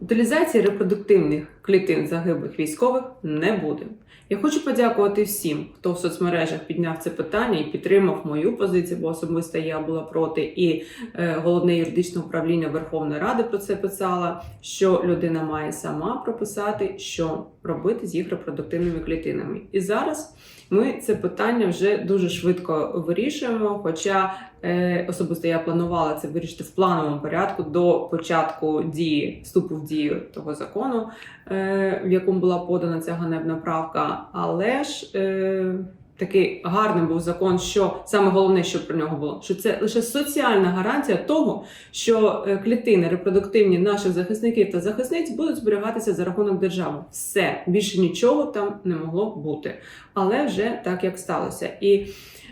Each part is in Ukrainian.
Утилізації репродуктивних клітин загиблих військових не буде. Я хочу подякувати всім, хто в соцмережах підняв це питання і підтримав мою позицію, бо особисто я була проти, і е, головне юридичне управління Верховної Ради про це писала, що людина має сама прописати, що робити з їх репродуктивними клітинами. І зараз ми це питання вже дуже швидко вирішуємо. Хоча е, особисто я планувала це вирішити в плановому порядку до початку дії вступу в дію того закону, е, в якому була подана ця ганебна правка. Але ж е, такий гарний був закон, що саме головне, що про нього було, що це лише соціальна гарантія того, що е, клітини репродуктивні наших захисників та захисниць будуть зберігатися за рахунок держави. Все більше нічого там не могло бути. Але вже так як сталося. І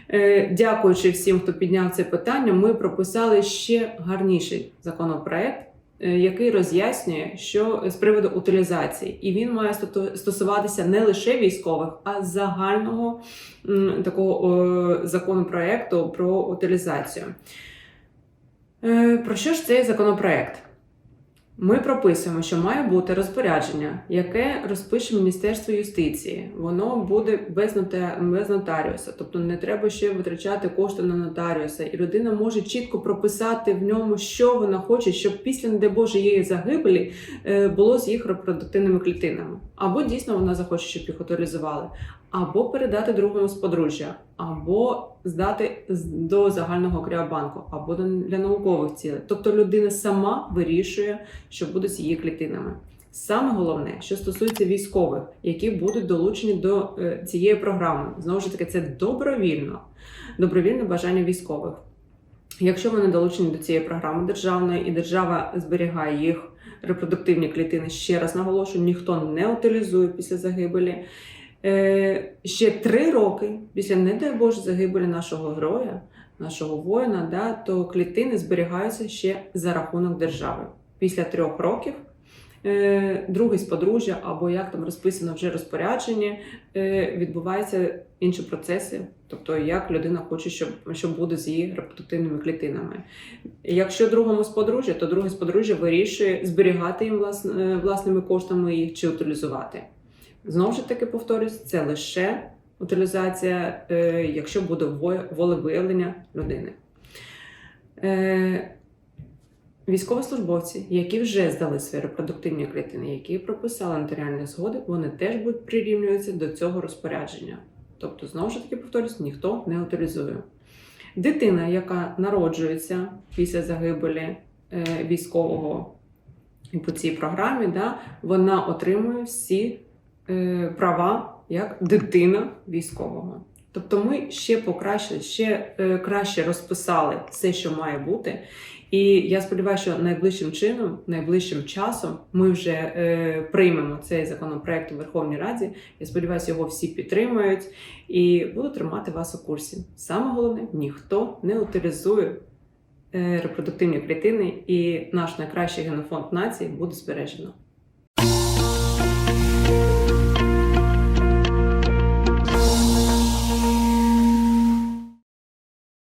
е, дякуючи всім, хто підняв це питання, ми прописали ще гарніший законопроект. Е, Який роз'яснює, що з приводу утилізації, і він має стосуватися не лише військових, а загального такого законопроекту про утилізацію. Е, Про що ж цей законопроект? Ми прописуємо, що має бути розпорядження, яке розпише Міністерство юстиції. Воно буде без, без нотаріуса, тобто не треба ще витрачати кошти на нотаріуса, і людина може чітко прописати в ньому, що вона хоче, щоб після, не дай Боже, її загибелі е, було з їх репродуктивними клітинами. Або дійсно вона захоче, щоб їх утилізували, або передати другому з подружжя, або здати до загального кріобанку, або для наукових цілей. Тобто людина сама вирішує, що буде з її клітинами. Саме головне, що стосується військових, які будуть долучені до е, цієї програми, знову ж таки, це добровільно, добровільне бажання військових. Якщо вони долучені до цієї програми державної і держава зберігає їх репродуктивні клітини, ще раз наголошую, ніхто не утилізує після загибелі. Е, ще три роки після, не дай Боже, загибелі нашого героя, нашого воїна, да, то клітини зберігаються ще за рахунок держави. Після трьох років е, другий з подружжя, або як там розписано вже розпорядження, е, відбуваються інші процеси, тобто як людина хоче, щоб, щоб буде з її репродуктивними клітинами. Якщо другому з подружжя, то другий з подружжя вирішує зберігати їм влас, власними коштами їх чи утилізувати. Знову ж таки повторюсь, це лише утилізація, е, якщо буде волевиявлення людини. Е, Військовослужбовці, які вже здали свої репродуктивні клітини, які прописали нотаріальні згоди, вони теж будуть прирівнюватися до цього розпорядження. Тобто, знову ж таки повторюсь, ніхто не утилізує. Дитина, яка народжується після загибелі е, військового по цій програмі, да, вона отримує всі права як дитина військового. Тобто ми ще покращили, ще е, краще розписали все, що має бути. І я сподіваюся, що найближчим чином, найближчим часом ми вже е, приймемо цей законопроект у Верховній Раді. Я сподіваюся, його всі підтримають і буду тримати вас у курсі. Саме головне, ніхто не утилізує е, репродуктивні клітини, і наш найкращий генофонд нації буде збережено.